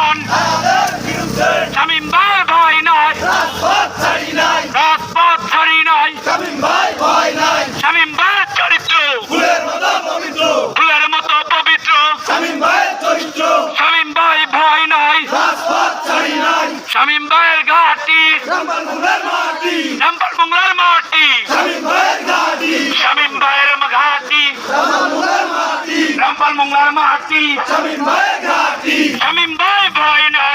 নন শামীম ভাই ভয় নয় রাজপথ ছাড়ি নয় শামীম ভাইয়ের চরিত্র। ফুলের মতো পবিত্র। শামীম ভাই ভয় নয় শামীম ভাইয়ের ঘাটি। গোপাল মঙ্গলার মাটি। শামিম ভাই ঘাটি। শামিম ভাই ভাই না।